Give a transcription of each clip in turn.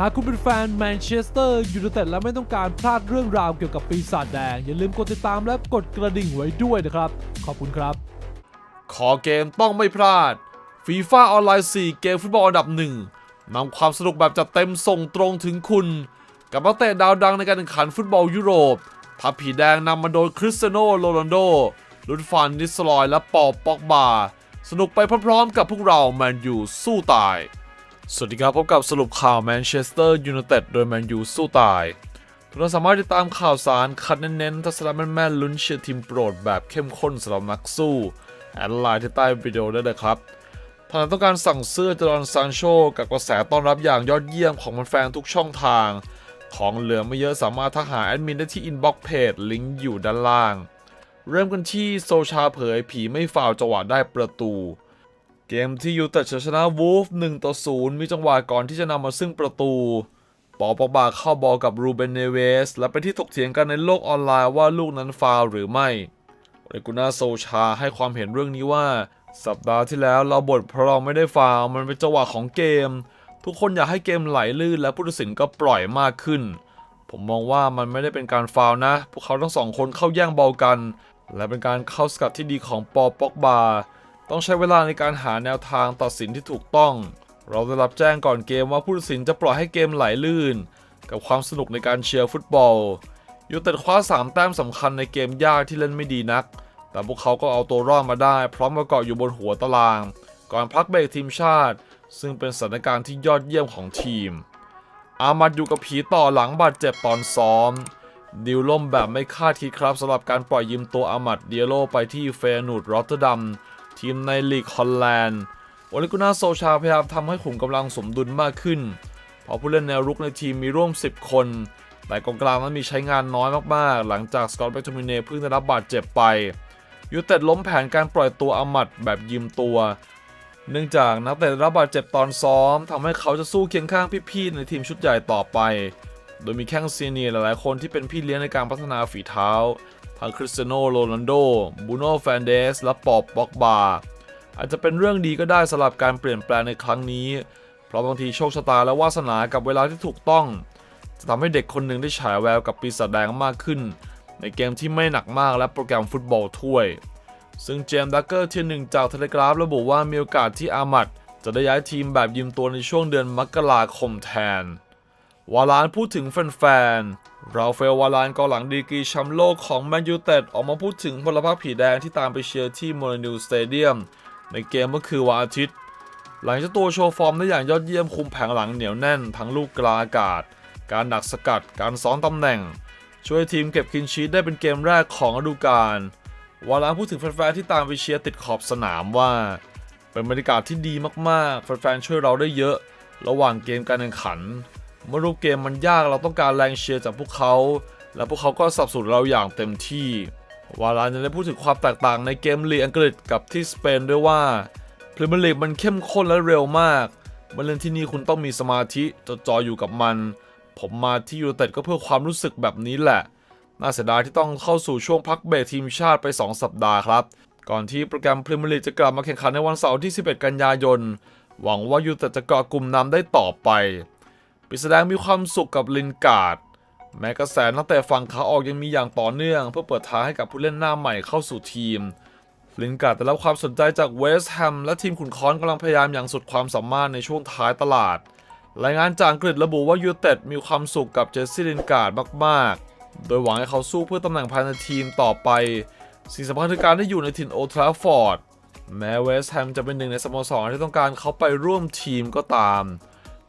หากคุณเป็นแฟนแมนเชสเตอร์ยูไนเต็ดและไม่ต้องการพลาดเรื่องราวเกี่ยวกับปีศาจแดง อย่าลืมกดติดตามและกดกระดิ่งไว้ด้วยนะครับ ขอบคุณครับ ขอเกมต้องไม่พลาดฟีฟ่าออนไลน์ 4 เกมฟุตบอลอันดับหนึ่งนำความสนุกแบบจัดเต็มส่งตรงถึงคุณ กับนักเตะดาวดังในการแข่งขันฟุตบอลยุโรปทัพผีแดงนำมาโดยคริสเตียโนโรนัลโดลุดฟานนิสลอยและปอปอกบา สนุกไปพร้อมๆกับพวกเราแมนยูสู้ตาย สวัสดีครับ พบกับสรุปข่าวแมนเชสเตอร์ยูไนเต็ดโดยแมนยูสู้ตาย ทุกท่านสามารถติดตามข่าวสารคัดเน้นๆทัศนะแม่นๆลุ้นเชียร์ทีมโปรดแบบเข้มข้นสำหรับนักสู้ แอดไลน์ที่ใต้วิดีโอได้เลยครับถ้าท่านต้องการสั่งเสื้อจอร์นซานโชกับกระแสต้อนรับอย่างยอดเยี่ยมของแฟนๆทุกช่องทาง ของเหลือไม่เยอะสามารถทักหาแอดมินได้ที่อินบ็อกเพจลิงก์อยู่ด้านล่าง เริ่มกันที่โซชาเผยผีไม่ฟาวจังหวะได้ประตู กมที่ยูเต็ดชนะวูฟ1ต่อ0มีจังหวะก่อนที่จะนำมาซึ่งประตู ปอปอกบาเข้าบอลกับรูเบนเนเวส และเป็นที่ถกเถียงกันในโลกออนไลน์ว่าลูกนั้นฟาวหรือไม่เรกูน่าโซชาให้ความเห็นเรื่องนี้ว่า สัปดาห์ที่แล้วเราบ่นเพราะเราไม่ได้ฟาวมันเป็นจังหวะของเกม ทุกคนอยากให้เกมไหลลื่นและผู้ตัดสินก็ปล่อยมากขึ้น ผมมองว่ามันไม่ได้เป็นการฟาวนะ พวกเขาทั้งสองคนเข้าแย่งบอลกัน และเป็นการเข้าสกัดที่ดีของปอปอกบา ต้องใช้เวลาในการหาแนวทางตัดสินที่ถูกต้อง เราได้รับแจ้งก่อนเกมว่าผู้ตัดสินจะปล่อยให้เกมไหลลื่น กับความสนุกในการเชียร์ฟุตบอล ยูเต็ดคว้า 3 แต้มสำคัญในเกมยากที่เล่นไม่ดีนัก แต่พวกเขาก็เอาตัวรอดมาได้ พร้อมกับเกาะอยู่บนหัวตาราง ก่อนพักเบรกทีมชาติ ซึ่งเป็นสถานการณ์ที่ยอดเยี่ยมของทีม อามัดอยู่กับผีต่อหลังบาดเจ็บตอนซ้อมดิวล่มแบบไม่คาดคิดครับสำหรับการปล่อยยืมตัวอามัดเดียโลไปที่เฟยร์นูดรอตเตอร์ดัม ทีมในลีกฮอลแลนด์โอเลกุนาโซชาพยายามทำให้ขุมกำลังสมดุลมากขึ้น เพราะผู้เล่นแนวรุกในทีมมีร่วม 10 คน แต่กองกลางนั้นมีใช้งานน้อยมากๆ หลังจากสกอตแบ็กโทมิเน่เพิ่งได้รับบาดเจ็บไป ยูเต็ดล้มแผนการปล่อยตัวอามัดแบบยืมตัว เนื่องจากนักเตะได้รับบาดเจ็บตอนซ้อมทำให้เขาจะสู้เคียงข้างพี่ๆในทีมชุดใหญ่ต่อไป โดยมีแข้งซีเนียหลายๆคนที่เป็นพี่เลี้ยงในการพัฒนาฝีเท้า ทั้งคริสเตียโนโรนัลโดบูโน่แฟนเดสและปอบบ็อกบาอาจจะเป็นเรื่องดีก็ได้สำหรับการเปลี่ยนแปลงในครั้งนี้ เพราะบางทีโชคชะตาและวาสนากับเวลาที่ถูกต้อง จะทำให้เด็กคนหนึ่งได้ฉายแววกับปีศาจแดงมากขึ้น ในเกมที่ไม่หนักมากและโปรแกรมฟุตบอลถ้วย ซึ่งเจมส์ดักเกอร์ทีหนึ่งจากเทเลกราฟระบุว่ามีโอกาสที่อามัดจะได้ย้ายทีมแบบยืมตัวในช่วงเดือนมกราคมแทน วาลานพูดถึงแฟนๆ ราเอลวาลานกองหลังดีกรีแชมป์โลกของแมนยูเต็ดออกมาพูดถึงพลพรรคผีแดงที่ตามไปเชียร์ที่โมเรนิวสเตเดียมในเกมเมื่อคืนวันอาทิตย์ หลังจากตัวโชว์ฟอร์มได้อย่างยอดเยี่ยมคุมแผงหลังเหนียวแน่น ทั้งลูกกลาอากาศ การดักสกัด การซ้อนตำแหน่ง ช่วยทีมเก็บคินชีตได้เป็นเกมแรกของฤดูกาลวาลานพูดถึงแฟนๆที่ตามไปเชียร์ติดขอบสนามว่า เป็นบรรยากาศที่ดีมากๆแฟนๆช่วยเราได้เยอะ ระหว่างเกมการแข่งขัน เมื่อรูปเกมมันยากเราต้องการแรงเชียร์จากพวกเขา และพวกเขาก็สนับสนุนเราอย่างเต็มที่ วาลานยังได้พูดถึงความแตกต่างในเกมลีกอังกฤษกับที่สเปนด้วยว่าพรีเมียร์ลีกมันเข้มข้นและเร็วมากมาเล่นที่นี่คุณต้องมีสมาธิจดจ่ออยู่กับมัน ผมมาที่ยูเต็ดก็เพื่อความรู้สึกแบบนี้แหละ น่าเสียดายที่ต้องเข้าสู่ช่วงพักเบรกทีมชาติไป 2 สัปดาห์ครับ ก่อนที่โปรแกรมพรีเมียร์ลีกจะกลับมาแข่งขันในวันเสาร์ที่ 11 กันยายน หวังว่ายูเต็ดจะเกาะกลุ่มนำได้ต่อไป ปิดแสดงมีความสุขกับลินการ์ด แม้กระแสนักเตะฝั่งขาออกยังมีอย่างต่อเนื่อง เพื่อเปิดทางให้กับผู้เล่นหน้าใหม่เข้าสู่ทีม ลินการ์ดได้รับความสนใจจากเวสต์แฮมและทีมขุนค้อนกำลังพยายามอย่างสุดความสามารถในช่วงท้ายตลาด รายงานจากอังกฤษระบุว่ายูเต็ดมีความสุขกับเจสซี่ลินการ์ดมากๆ โดยหวังให้เขาสู้เพื่อตำแหน่งภายในทีมต่อไป สิ่งสำคัญคือการได้อยู่ในถิ่นโอทราฟอร์ดแม้เวสต์แฮมจะเป็นหนึ่งในสโมสรที่ต้องการเขาไปร่วมทีมก็ตาม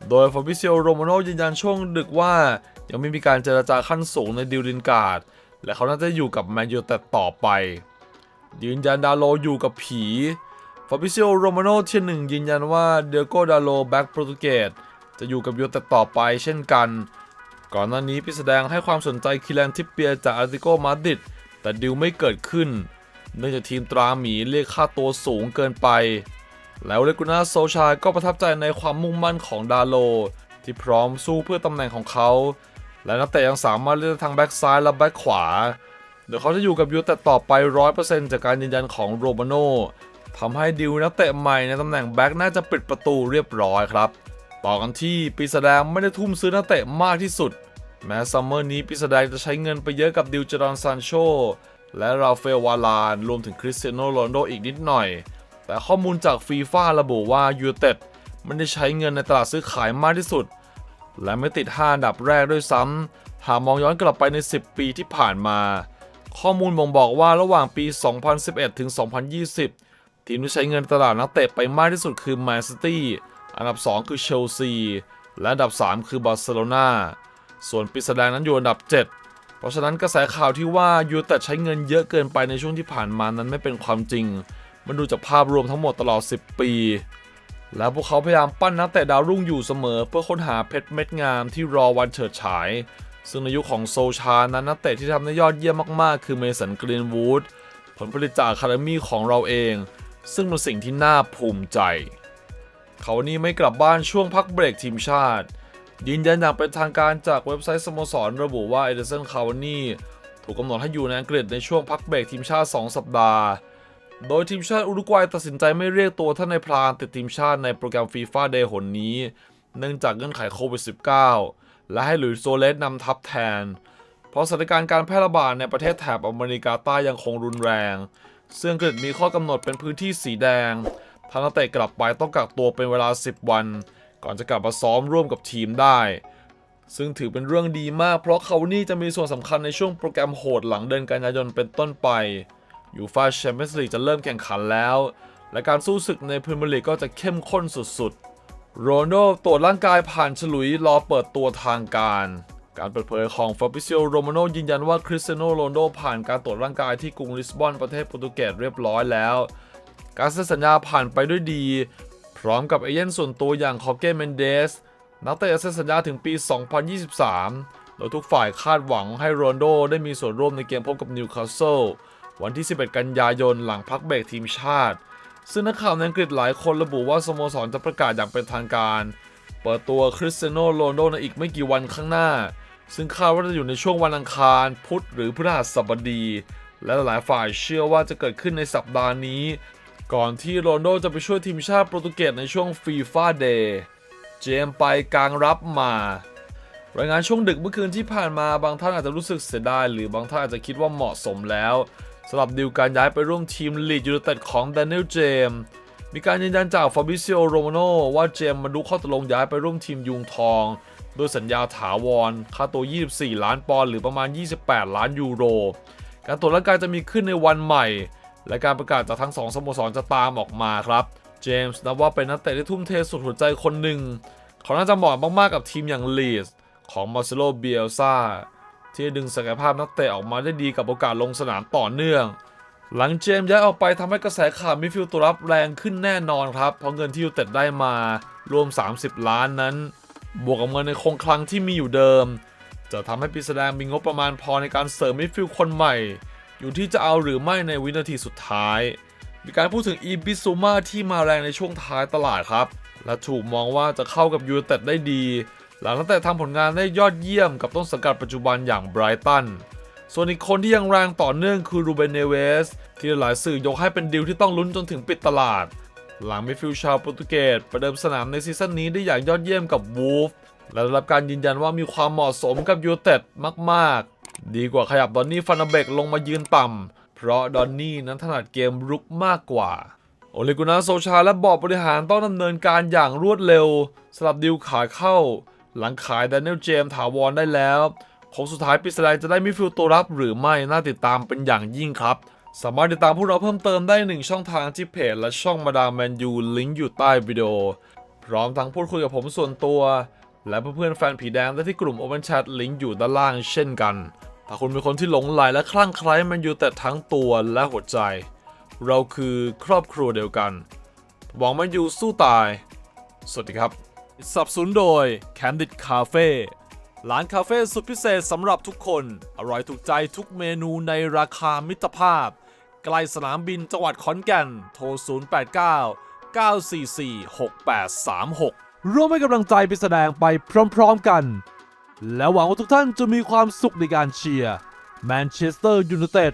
โดยฟาบิเซียโรมาโนยืนยันช่วงดึกว่า ยังไม่มีการเจรจาขั้นสูงในดิวลินการ์ด และเขาน่าจะอยู่กับแมนยูแต่ต่อไป ยืนยันดาโลอยู่กับผีฟาบิเซียโรมาโนเทียนหนึ่งยืนยันว่าเดโกดาโลแบ็กโปรตุเกสจะอยู่กับยูแต่ต่อไปเช่นกัน ก่อนหน้านี้พี่แสดงให้ความสนใจคิแลนทิปเปียจากอาร์ติโกมาดริดแต่ดิวไม่เกิดขึ้น เนื่องจากทีมตราหมีเรียกค่าตัวสูงเกินไป แล้วเลกุน่าโซชาก็ประทับใจในความมุ่งมั่นของดาโล ที่พร้อมสู้เพื่อตำแหน่งของเขา และนักเตะยังสามารถเลือกทางแบ็กซ้ายและแบ็กขวาโดยเขาจะอยู่กับยูแต่ต่อไป 100%จากการยืนยันของโรมาโน่ทำให้ดิวนักเตะใหม่ในตำแหน่งแบ็กน่าจะปิดประตูเรียบร้อยครับ ต่อกันที่ปีศาจแดงไม่ได้ทุ่มซื้อนักเตะมากที่สุด แม้ซัมเมอร์นี้ปีศาจแดงจะใช้เงินไปเยอะกับดิวจารอนซานโชและราฟาเอลวาลาน รวมถึงคริสเตียโนโรนโดอีกนิดหน่อย แต่ข้อมูลจากฟีฟ่าระบุว่ายูเต็ดไม่ได้ใช้เงินในตลาดซื้อขายมากที่สุด และไม่ติด 5 อันดับแรกด้วยซ้ำหากมองย้อนกลับไปใน 10 ปีที่ผ่านมา ข้อมูลบ่งบอกว่าระหว่างปี 2011 ถึง 2020 ทีมที่ใช้เงินตลาดนักเตะไปมากที่สุดคือแมนซิตี้อันดับ 2 คือเชลซี และอันดับ 3 คือบาร์เซโลนาส่วนปีศาจแดงนั้นอยู่อันดับ 7 เพราะฉะนั้นกระแสข่าวที่ว่ายูแต่ใช้เงินเยอะเกินไปในช่วงที่ผ่านมานั้นไม่เป็นความจริง มันดูจากภาพรวมทั้งหมดตลอด 10 ปี และพวกเขาพยายามปั้นนักเตะดาวรุ่งอยู่เสมอ เพื่อค้นหาเพชรเม็ดงามที่รอวันเฉิดฉาย ซึ่งในยุคของโซชานั้นนักเตะที่ทำได้ยอดเยี่ยมมากๆ คือเมสันกรีนวูดผลผลิตจากคาเดมี่ของเราเอง ซึ่งเป็นสิ่งที่น่าภูมิใจ เขานี่ไม่กลับบ้านช่วงพักเบรกทีมชาติยืนยันอย่างเป็นทางการจากเว็บไซต์สโมสรระบุว่าเอเดอร์สันคาวานี่ถูกกำหนดให้อยู่ในอังกฤษในช่วงพักเบรกทีมชาติ 2 สัปดาห์ โดยทีมชาติอุรุกวัยตัดสินใจไม่เรียกตัวท่านในายพรานติดทีมชาติในโปรแกรมฟีฟ่าเดย์หนนี้ เนื่องจากเงื่อนไขโควิด -19 และให้หลุยส์โซเลสนำทัพแทน เพราะสถานการณ์การแพร่ระบาดในประเทศแถบอเมริกาใต้ยังคงรุนแรง ซึ่งอังกฤษมีข้อกำหนดเป็นพื้นที่สีแดงทางนักเตะกลับไปต้องกักตัวเป็นเวลา 10 วัน ก่อนจะกลับมาซ้อมร่วมกับทีมได้ ซึ่งถือเป็นเรื่องดีมากเพราะเขานี่จะมีส่วนสำคัญในช่วงโปรแกรมโหดหลังเดือนกันยายนเป็นต้นไป ยูฟาแชมเปี้ยนส์ลีกจะเริ่มแข่งขันแล้ว และการสู้ศึกในพรีเมียร์ลีกก็จะเข้มข้นสุดๆ โรนลโดตรวจร่างกายผ่านฉลุยรอเปิดตัวทางการ การเปิดเผยของฟาบิ i ิโอโรมาโนยืนยันว่าคริสเตียโนโรนลโดผ่านการตรวจร่างกายที่กรุงลิสบอนประเทศโปรตุเกสเรียบร้อยแล้ว การเซ็นสัญญาผ่านไปด้วยดี พร้อมกับเอเย่นส่วนตัวอย่างคอเก้เมนเดสนักเตะเซ็นสัญญาถึงปี 2023 โดยทุกฝ่ายคาดหวังให้โรนลโดได้มีส่วนร่วมในเกมพบกับนิวคาสเซิล วันที่ 11 กันยายนหลังพักเบรกทีมชาติ ซึ่งนักข่าวในอังกฤษหลายคนระบุว่าสโมสรจะประกาศอย่างเป็นทางการ เปิดตัวคริสเตียโนโรนโดในอีกไม่กี่วันข้างหน้า ซึ่งคาดว่าจะอยู่ในช่วงวันอังคาร พุธหรือพฤหัสบดี และหลายฝ่ายเชื่อว่าจะเกิดขึ้นในสัปดาห์นี้ ก่อนที่โรนโดจะไปช่วยทีมชาติโปรตุเกสในช่วงฟีฟ่าเดย์เจมไปกลางรับมารายงานช่วงดึกเมื่อคืนที่ผ่านมาบางท่านอาจจะรู้สึกเสียดายหรือบางท่านอาจจะคิดว่าเหมาะสมแล้ว สำหรับดีลการย้ายไปร่วมทีมลีดยูไนเต็ดของแดเนียลเจมส์มีการยืนยันจากฟาบิซิโอโรมาโนว่าเจมส์มาดูข้อตกลงย้ายไปร่วมทีมยุงทอง โดยสัญญาถาวร ค่าตัว 24 ล้านปอนด์หรือประมาณ 28 ล้านยูโร การตรวจร่างกายจะมีขึ้นในวันใหม่ และการประกาศจากทั้งสองสโมสรจะตามออกมาครับ เจมส์นับว่าเป็นนักเตะที่ทุ่มเทสุดหัวใจคนหนึ่ง เขาน่าจะเหมาะมากๆกับทีมอย่างลีดของมาร์เซโลเบียลซา ที่ดึงศักยภาพนักเตะออกมาได้ดีกับโอกาสลงสนามต่อเนื่อง หลังเจมส์ย้ายออกไปทำให้กระแสข่าวมิฟิลตัวรับแรงขึ้นแน่นอนครับ เพราะเงินที่ยูเต็ดได้มารวม 30 ล้านนั้น บวกกับเงินในคงคลังที่มีอยู่เดิม จะทำให้ปีศาจแดงมีงบประมาณพอในการเสริมมิฟิลคนใหม่ อยู่ที่จะเอาหรือไม่ในวินาทีสุดท้าย มีการพูดถึงอีบิซูมาที่มาแรงในช่วงท้ายตลาดครับ และถูกมองว่าจะเข้ากับยูเต็ดได้ดี หลังตั้งแต่ทำผลงานได้ยอดเยี่ยมกับต้นสังกัดปัจจุบันอย่างไบรตันส่วนอีกคนที่ยังแรงต่อเนื่องคือรูเบนเนเวส ที่หลายสื่อยกให้เป็นดีลที่ต้องลุ้นจนถึงปิดตลาด หลังมิฟิลชาวโปรตุเกสประเดิมสนามในซีซั่นนี้ได้อย่างยอดเยี่ยมกับวูฟและได้รับการยืนยันว่ามีความเหมาะสมกับยูเต็ดมากๆ ดีกว่าขยับดอนนี่ฟันเบกลงมายืนต่ำ เพราะดอนนี่นั้นถนัดเกมรุกมากกว่า โอเลกุนาโซชาและบอร์ดบริหารต้องดำเนินการอย่างรวดเร็วสลับดิวขาเข้า หลังขายแดเนียลเจม์ถาวรได้แล้วคงสุดท้ายปิสแดงจะได้มิฟิลตัวรับหรือไม่น่าติดตามเป็นอย่างยิ่งครับ สามารถติดตามพวกเราเพิ่มเติมได้หนึ่งช่องทางที่เพจและช่องมาดามแมนยูลิงก์อยู่ใต้วิดีโอ พร้อมทั้งพูดคุยกับผมส่วนตัว และเพื่อนๆแฟนผีแดงได้ที่กลุ่ม Open Chat ลิงก์อยู่ด้านล่างเช่นกัน ถ้าคุณเป็นคนที่หลงไหลและคลั่งไคล้แมนยูแต่ทั้งตัวและหัวใจ เราคือครอบครัวเดียวกันหวังแมนยูสู้ตาย สวัสดีครับ สับสุนโดย Candid Cafe ร้านคาเฟ่สุดพิเศษสำหรับทุกคน อร่อยถูกใจทุกเมนูในราคามิตรภาพ ใกล้สนามบินจังหวัดขอนแก่น โทร 089 944 6836 ร่วมให้กำลังใจไปแสดงไปพร้อมๆกัน และหวังว่าทุกท่านจะมีความสุขในการเชียร์แมนเชสเตอร์ยูไนเต็ด